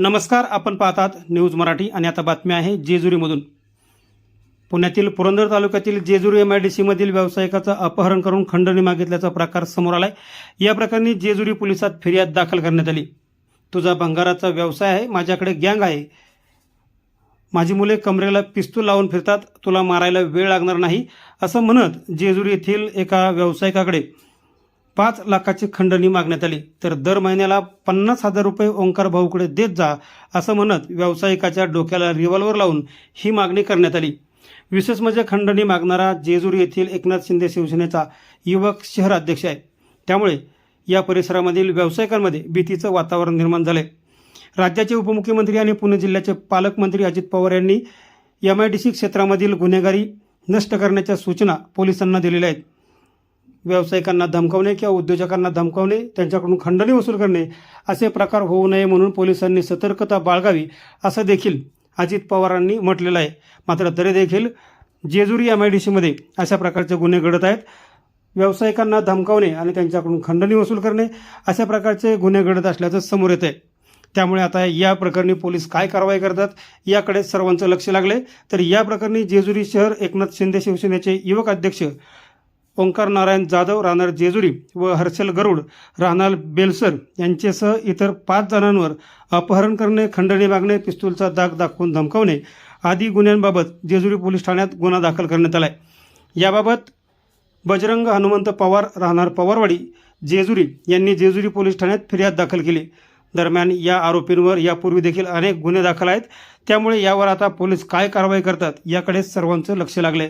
नमस्कार आपण पाहतात न्यूज मराठी आणि आता बातमी आहे जेजुरीमधून. पुण्यातील पुरंदर तालुक्यातील जेजुरी एम आय डी सीमधील व्यावसायिकाचं अपहरण करून खंडणी मागितल्याचा प्रकार समोर आलाय. या प्रकरणी जेजुरी पोलिसात फिर्याद दाखल करण्यात आली. तुझा भंगाराचा व्यवसाय आहे माझ्याकडे गँग आहे. माझी मुले कमरेला पिस्तूल लावून फिरतात तुला मारायला वेळ लागणार नाही असं म्हणत जेजुरी येथील एका व्यावसायिकाकडे पाच लाखाची खंडणी मागण्यात आली. तर दर महिन्याला पन्नास हजार रुपये ओंकार भाऊकडे देत जा असं म्हणत व्यावसायिकाच्या डोक्याला रिव्हॉल्वर लावून ही मागणी करण्यात आली. विशेष म्हणजे खंडणी मागणारा जेजूर येथील एकनाथ शिंदे शिवसेनेचा युवक शहर अध्यक्ष आहे. त्यामुळे या परिसरामधील व्यावसायिकांमध्ये भीतीचं वातावरण निर्माण झालंय. राज्याचे उपमुख्यमंत्री आणि पुणे जिल्ह्याचे पालकमंत्री अजित पवार यांनी एम आय डी सी क्षेत्रामधील गुन्हेगारी नष्ट करण्याच्या सूचना पोलिसांना दिलेल्या आहेत. व्यावसायिकांना धमकावणे किंवा उद्योजकांना धमकावणे त्यांच्याकडून खंडणी वसूल करणे असे प्रकार होऊ नये म्हणून पोलिसांनी सतर्कता बाळगावी असं देखील अजित पवारांनी म्हटलेलं आहे. मात्र तरी देखील जेजुरी एम आय डी सीमध्ये अशा प्रकारचे गुन्हे घडत आहेत. व्यावसायिकांना धमकावणे आणि त्यांच्याकडून खंडणी वसूल करणे अशा प्रकारचे गुन्हे घडत असल्याचं समोर येत आहे त्यामुळे आता या प्रकरणी पोलीस काय कारवाई करतात याकडे सर्वांचं लक्ष लागले तर या प्रकरणी जेजुरी शहर एकनाथ शिंदे शिवसेनेचे युवक अध्यक्ष ओंकार नारायण जाधव राहणार जेजुरी व हर्षल गरुड राहणार बेलसर यांच्यासह इतर पाच जणांवर अपहरण करणे खंडणी मागणे पिस्तूलचा दाग दाखवून धमकावणे आदी गुन्ह्यांबाबत जेजुरी पोलीस ठाण्यात गुन्हा दाखल करण्यात आला आहे याबाबत बजरंग हनुमंत पवार राहणार पवारवाडी जेजुरी यांनी जेजुरी पोलीस ठाण्यात फिर्याद दाखल केली. दरम्यान या आरोपींवर यापूर्वी देखील अनेक गुन्हे दाखल आहेत. त्यामुळे यावर आता पोलीस काय कारवाई करतात याकडे सर्वांचं लक्ष लागले